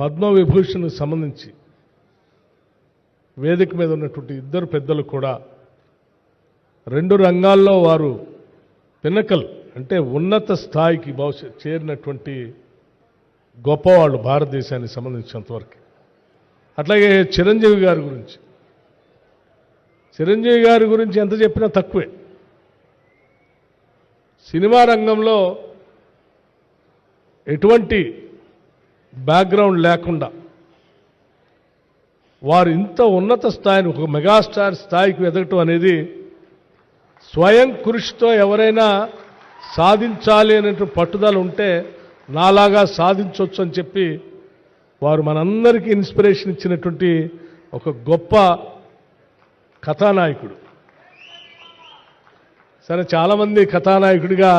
పద్మవిభూషణ్ సంబంధించి వేదిక మీద ఉన్నటువంటి ఇద్దరు పెద్దలు కూడా రెండు రంగాల్లో వారు పిన్నకల్ అంటే ఉన్నత స్థాయికి భవిష్యత్ చేరినటువంటి గొప్పవాళ్ళు భారతదేశానికి సంబంధించినంతవరకు. అట్లాగే చిరంజీవి గారి గురించి. చిరంజీవి గారి గురించి ఎంత చెప్పినా తక్కువే. సినిమా రంగంలో ఎటువంటి బ్యాక్గ్రౌండ్ లేకుండా. వారు ఇంత ఉన్నత స్థాయిని ఒక మెగాస్టార్ స్థాయికి ఎదగటం అనేది స్వయం కృషితో ఎవరైనా సాధించాలి అనేటువంటి పట్టుదల ఉంటే నాలాగా సాధించవచ్చు అని చెప్పి వారు మనందరికీ ఇన్స్పిరేషన్ ఇచ్చినటువంటి ఒక గొప్ప కథానాయకుడు. సరే చాలామంది కథానాయకుడిగా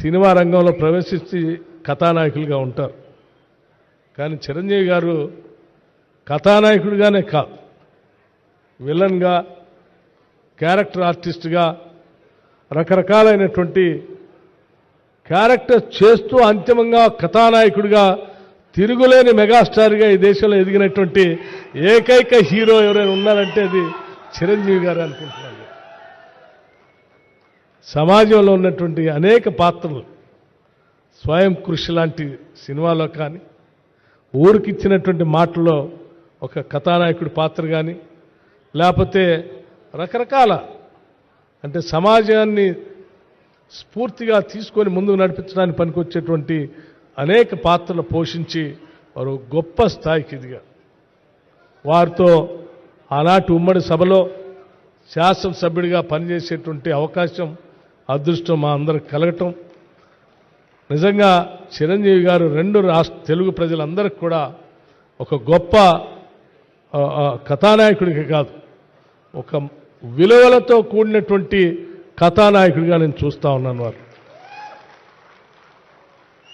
సినిమా రంగంలో ప్రవేశించి కథానాయకులుగా ఉంటారు. కానీ చిరంజీవి గారు కథానాయకుడిగానే కాదు. విలన్గా క్యారెక్టర్ ఆర్టిస్ట్గా రకరకాలైనటువంటి క్యారెక్టర్ చేస్తూ అంతిమంగా కథానాయకుడిగా తిరుగులేని మెగాస్టార్గా ఈ దేశంలో ఎదిగినటువంటి ఏకైక హీరో ఎవరైనా ఉన్నారంటే అది చిరంజీవి గారు అనుకుంటున్నాను. సమాజంలో ఉన్నటువంటి అనేక పాత్రలు స్వయం కృషి లాంటి సినిమాలో కానీ ఊరికిచ్చినటువంటి మాటల్లో ఒక కథానాయకుడి పాత్ర కానీ లేకపోతే రకరకాల అంటే సమాజాన్ని స్ఫూర్తిగా తీసుకొని ముందుకు నడిపించడానికి పనికొచ్చేటువంటి అనేక పాత్రలు పోషించి వారు గొప్ప స్థాయికి ఎదిగారు. వారితో ఆనాటి ఉమ్మడి సభలో శాసనసభ్యుడిగా పనిచేసేటువంటి అవకాశం అదృష్టం మా అందరికి కలగటం నిజంగా చిరంజీవి గారు రెండు రాష్ట్ర తెలుగు ప్రజలందరికీ కూడా ఒక గొప్ప కథానాయకుడికి కాదు ఒక విలువలతో కూడినటువంటి కథానాయకుడిగా నేను చూస్తూ ఉన్నాను వారు.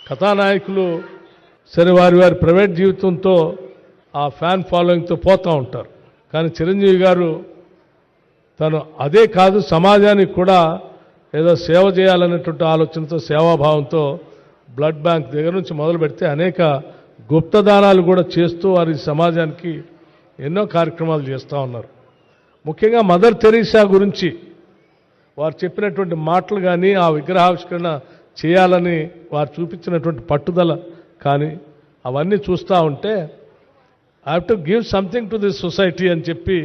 కథానాయకులు సరే వారి వారి ప్రైవేట్ జీవితంతో ఆ ఫ్యాన్ ఫాలోయింగ్తో పోతూ ఉంటారు. కానీ చిరంజీవి గారు తను అదే కాదు సమాజానికి కూడా ఏదో సేవ చేయాలనేటువంటి ఆలోచనతో సేవాభావంతో బ్లడ్ బ్యాంక్ దగ్గర నుంచి మొదలు పెడితే అనేక గుప్తదానాలు కూడా చేస్తూ వారి సమాజానికి ఎన్నో కార్యక్రమాలు చేస్తూ ఉన్నారు. ముఖ్యంగా మదర్ తెరీసా గురించి వారు చెప్పినటువంటి మాటలు కానీ ఆ విగ్రహావిష్కరణ చేయాలని వారు చూపించినటువంటి పట్టుదల కానీ అవన్నీ చూస్తూ ఉంటే I to give something to this society అని చెప్పి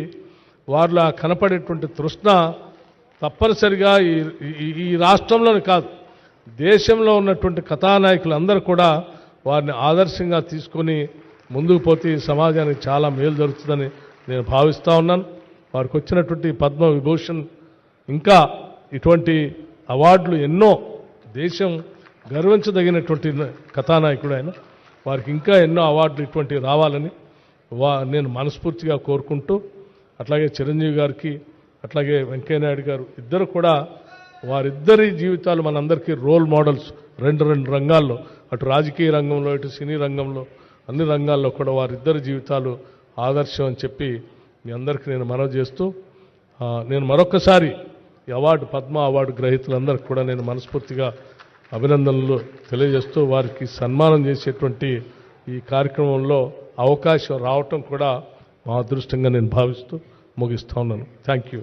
వారిలో ఆ కనపడేటువంటి తృష్ణ తప్పనిసరిగా ఈ ఈ- రాష్ట్రంలోనే కాదు దేశంలో ఉన్నటువంటి కథానాయకులందరూ కూడా వారిని ఆదర్శంగా తీసుకొని ముందుకు పోతే ఈ సమాజానికి చాలా మేలు జరుగుతుందని నేను భావిస్తూ ఉన్నాను. వారికి వచ్చినటువంటి పద్మ విభూషణ్ ఇంకా ఇటువంటి అవార్డులు ఎన్నో దేశం గర్వించదగినటువంటి కథానాయకుడు ఆయన. వారికి ఇంకా ఎన్నో అవార్డులు ఇటువంటివి రావాలని వా నేను మనస్ఫూర్తిగా కోరుకుంటూ అట్లాగే చిరంజీవి గారికి అట్లాగే వెంకయ్యనాయుడు గారు ఇద్దరు కూడా వారిద్దరి జీవితాలు మనందరికీ రోల్ మోడల్స్ రెండు రెండు రంగాల్లో. అటు రాజకీయ రంగంలో ఇటు సినీ రంగంలో అన్ని రంగాల్లో కూడా వారిద్దరి జీవితాలు ఆదర్శం అని చెప్పి మీ అందరికీ నేను మనవి చేస్తూ నేను మరొకసారి ఈ అవార్డు పద్మ అవార్డు గ్రహీతలందరికీ కూడా నేను మనస్ఫూర్తిగా అభినందనలు తెలియజేస్తూ వారికి సన్మానం చేసేటువంటి ఈ కార్యక్రమంలో అవకాశం రావటం కూడా మా అదృష్టంగా నేను భావిస్తూ ముగిస్తా ఉన్నాను థ్యాంక్ యూ